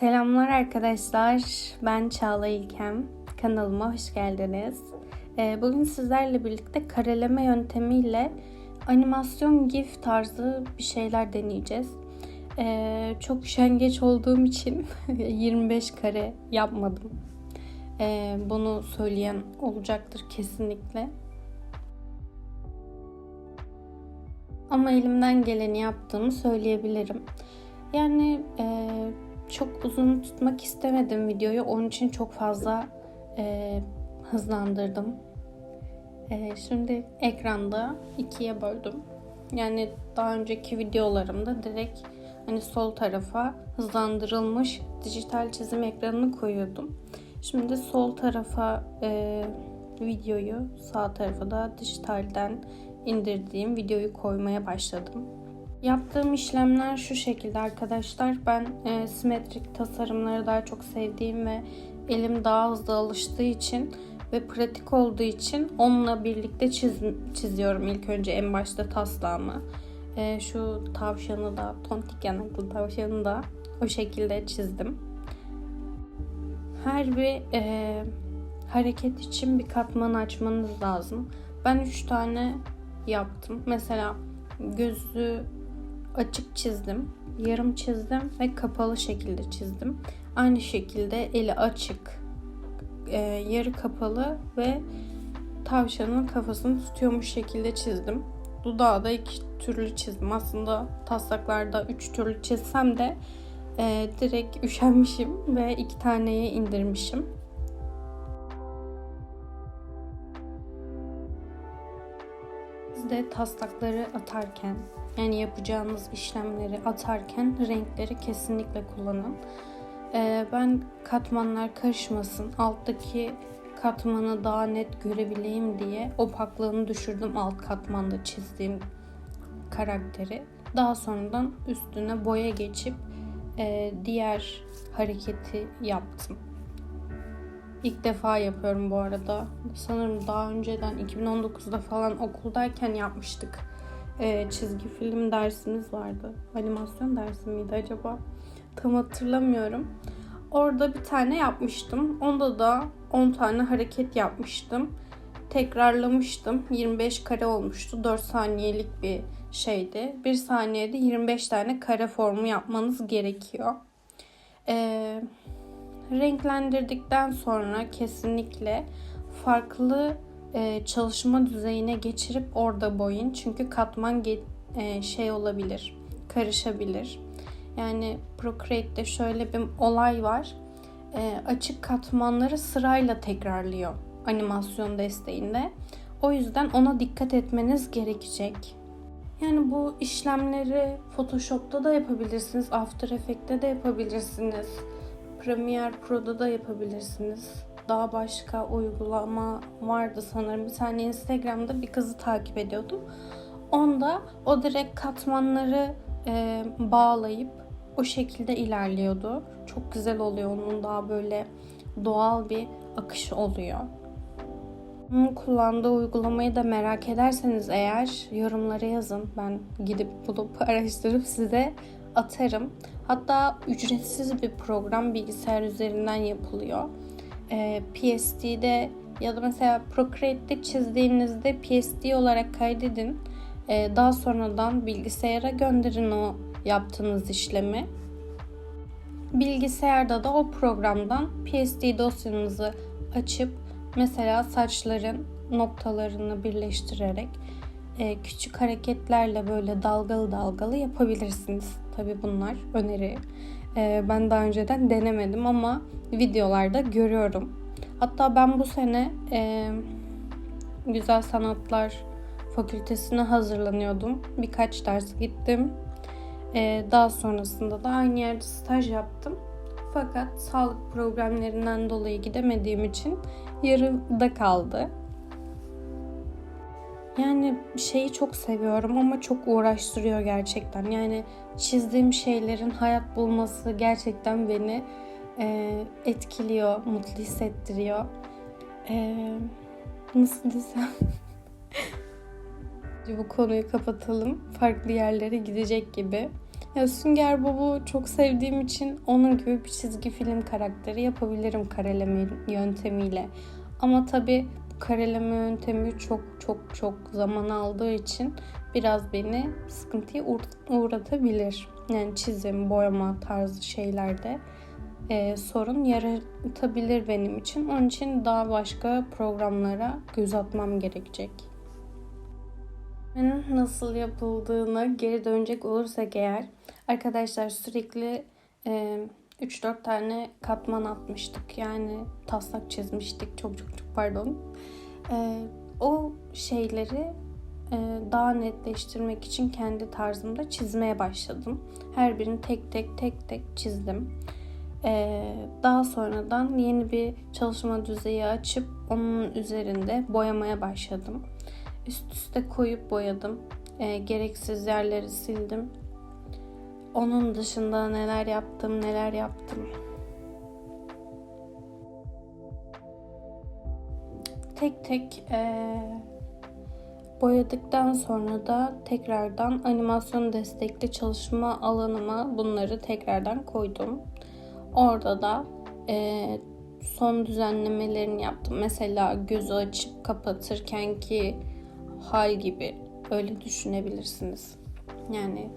Selamlar arkadaşlar. Ben Çağla İlkem. Kanalıma hoş geldiniz. Ee, Bugün sizlerle birlikte kareleme yöntemiyle animasyon GIF tarzı bir şeyler deneyeceğiz. Ee, Çok üşengeç olduğum için 25 kare yapmadım. Ee, Bunu söyleyen olacaktır kesinlikle. Ama elimden geleni yaptığımı söyleyebilirim. Yani e, çok uzun tutmak istemedim videoyu. Onun için çok fazla e, hızlandırdım. E, şimdi ekranda ikiye böldüm. Yani daha önceki videolarımda direkt hani sol tarafa hızlandırılmış dijital çizim ekranını koyuyordum. Şimdi sol tarafa e, videoyu, sağ tarafa da dijitalden indirdiğim videoyu koymaya başladım. Yaptığım işlemler şu şekilde arkadaşlar. Ben e, simetrik tasarımları daha çok sevdiğim ve elim daha hızlı alıştığı için ve pratik olduğu için onunla birlikte çiz, çiziyorum ilk önce en başta taslağımı. E, şu tavşanı da, tontik yanaklı tavşanı da o şekilde çizdim. Her bir e, hareket için bir katman açmanız lazım. Ben 3 tane yaptım. Mesela gözü açık çizdim, yarım çizdim ve kapalı şekilde çizdim. Aynı şekilde eli açık, e, yarı kapalı ve tavşanın kafasını tutuyormuş şekilde çizdim. Dudağı da iki türlü çizdim. Aslında taslaklarda üç türlü çizsem de e, direkt üşenmişim ve iki taneye indirmişim. Siz de taslakları atarken yani yapacağınız işlemleri atarken renkleri kesinlikle kullanın. Ee, ben katmanlar karışmasın, alttaki katmanı daha net görebileyim diye opaklığını düşürdüm alt katmanda çizdiğim karakteri. Daha sonradan üstüne boya geçip e, diğer hareketi yaptım. İlk defa yapıyorum bu arada. Sanırım daha önceden 2019'da falan okuldayken yapmıştık. Ee, çizgi film dersimiz vardı. Animasyon dersi miydi acaba? Tam hatırlamıyorum. Orada bir tane yapmıştım. Onda da 10 tane hareket yapmıştım. Tekrarlamıştım. 25 kare olmuştu. 4 saniyelik bir şeydi. 1 saniyede 25 tane kare formu yapmanız gerekiyor. Eee renklendirdikten sonra kesinlikle farklı e, çalışma düzeyine geçirip orada boyun. Çünkü katman e, şey olabilir, karışabilir. Yani Procreate'de şöyle bir olay var. E, açık katmanları sırayla tekrarlıyor animasyon desteğinde. O yüzden ona dikkat etmeniz gerekecek. Yani bu işlemleri Photoshop'ta da yapabilirsiniz, After Effects'te de yapabilirsiniz. Premiere Pro'da da yapabilirsiniz. Daha başka uygulama vardı sanırım. Bir tane Instagram'da bir kızı takip ediyordum. Onda o direkt katmanları e, bağlayıp o şekilde ilerliyordu. Çok güzel oluyor onun daha böyle doğal bir akış oluyor. Onun kullandığı uygulamayı da merak ederseniz eğer yorumlara yazın. Ben gidip bulup araştırıp size atarım. Hatta ücretsiz bir program bilgisayar üzerinden yapılıyor. Ee, PSD'de ya da mesela Procreate'de çizdiğinizde PSD olarak kaydedin. Ee, daha sonradan bilgisayara gönderin o yaptığınız işlemi. Bilgisayarda da o programdan PSD dosyanızı açıp mesela saçların noktalarını birleştirerek e, küçük hareketlerle böyle dalgalı dalgalı yapabilirsiniz. Tabi bunlar öneri. E, ben daha önceden denemedim ama videolarda görüyorum. Hatta ben bu sene e, Güzel Sanatlar Fakültesine hazırlanıyordum. Birkaç ders gittim. E, daha sonrasında da aynı yerde staj yaptım. Fakat sağlık problemlerinden dolayı gidemediğim için yarıda kaldı. Yani şeyi çok seviyorum ama çok uğraştırıyor gerçekten. Yani çizdiğim şeylerin hayat bulması gerçekten beni e, etkiliyor, mutlu hissettiriyor. E, nasıl desem? Bu konuyu kapatalım. Farklı yerlere gidecek gibi. Ya Sünger Bob'u çok sevdiğim için onun gibi bir çizgi film karakteri yapabilirim kareleme yöntemiyle. Ama tabii kareleme yöntemi çok çok çok zaman aldığı için biraz beni sıkıntıya uğra- uğratabilir. Yani çizim, boyama tarzı şeylerde e, sorun yaratabilir benim için. Onun için daha başka programlara göz atmam gerekecek. Nasıl yapıldığına geri dönecek olursak eğer arkadaşlar sürekli e, 3-4 tane katman atmıştık. Yani taslak çizmiştik. Çok çok çok pardon. E, o şeyleri e, daha netleştirmek için kendi tarzımda çizmeye başladım. Her birini tek tek tek tek çizdim. Ee, daha sonradan yeni bir çalışma düzeyi açıp onun üzerinde boyamaya başladım. Üst üste koyup boyadım. Ee, gereksiz yerleri sildim. Onun dışında neler yaptım, neler yaptım. Tek tek ee, boyadıktan sonra da tekrardan animasyon destekli çalışma alanıma bunları tekrardan koydum. Orada da e, son düzenlemelerini yaptım. Mesela gözü açıp kapatırken ki hal gibi öyle düşünebilirsiniz. Yani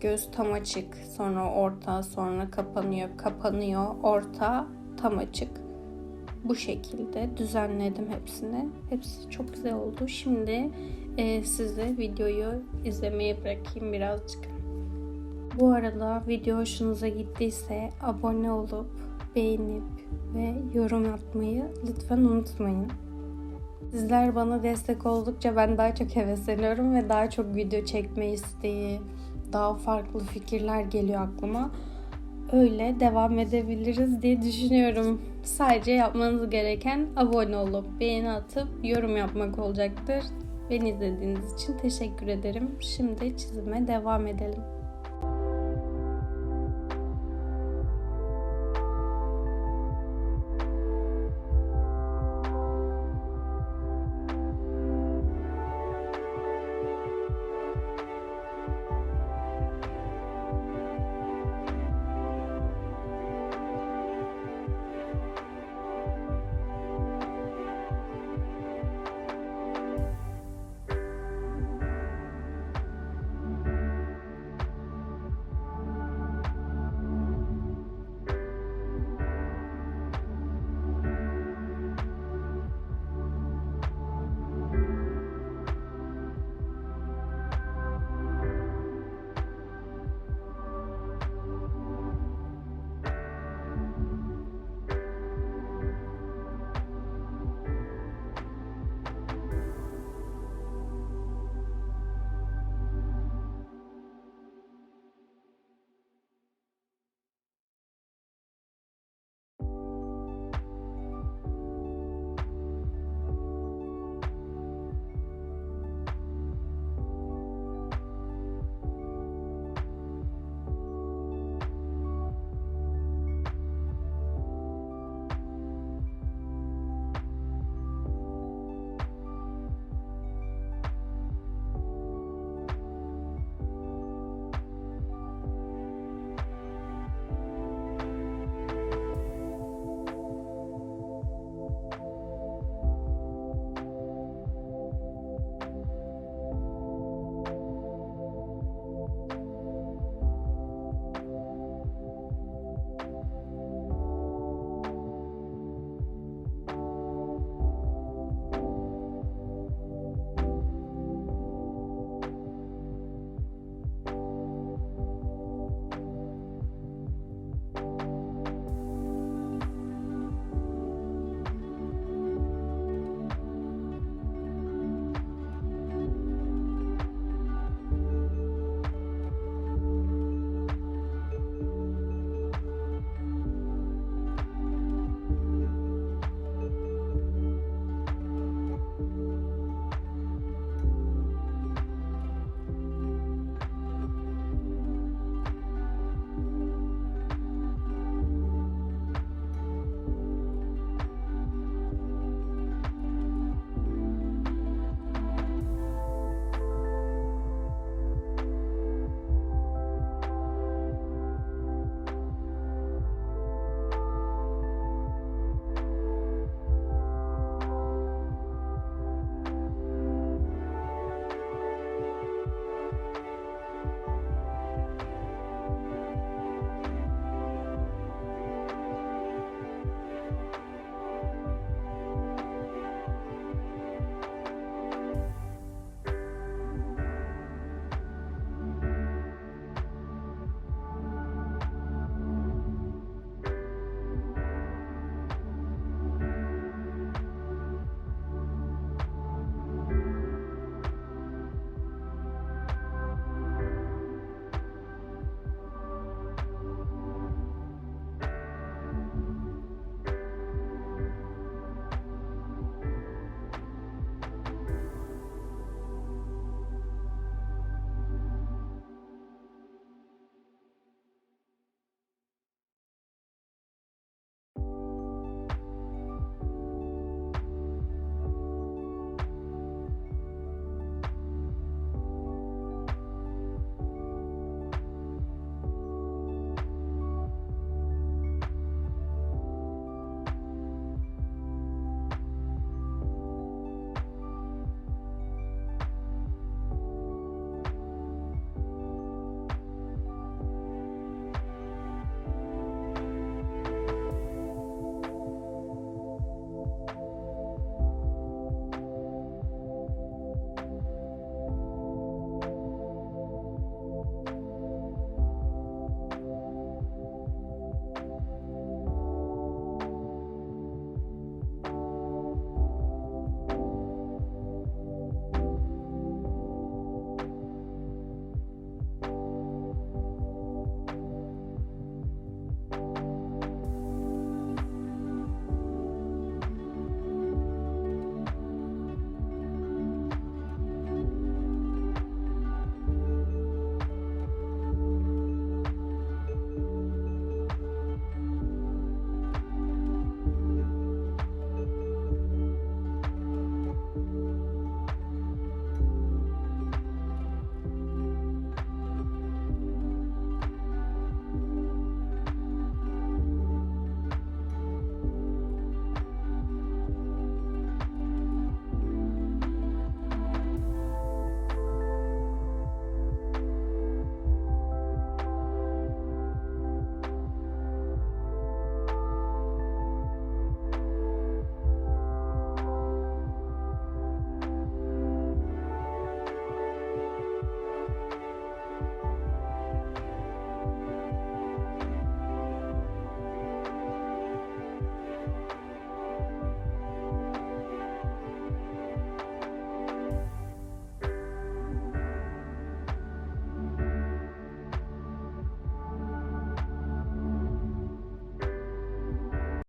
göz tam açık, sonra orta, sonra kapanıyor, kapanıyor, orta, tam açık. Bu şekilde düzenledim hepsini. Hepsi çok güzel oldu. Şimdi e, size videoyu izlemeye bırakayım birazcık. Bu arada video hoşunuza gittiyse abone olup beğenip ve yorum yapmayı lütfen unutmayın. Sizler bana destek oldukça ben daha çok hevesleniyorum ve daha çok video çekme isteği, daha farklı fikirler geliyor aklıma. Öyle devam edebiliriz diye düşünüyorum. Sadece yapmanız gereken abone olup beğeni atıp yorum yapmak olacaktır. Beni izlediğiniz için teşekkür ederim. Şimdi çizime devam edelim.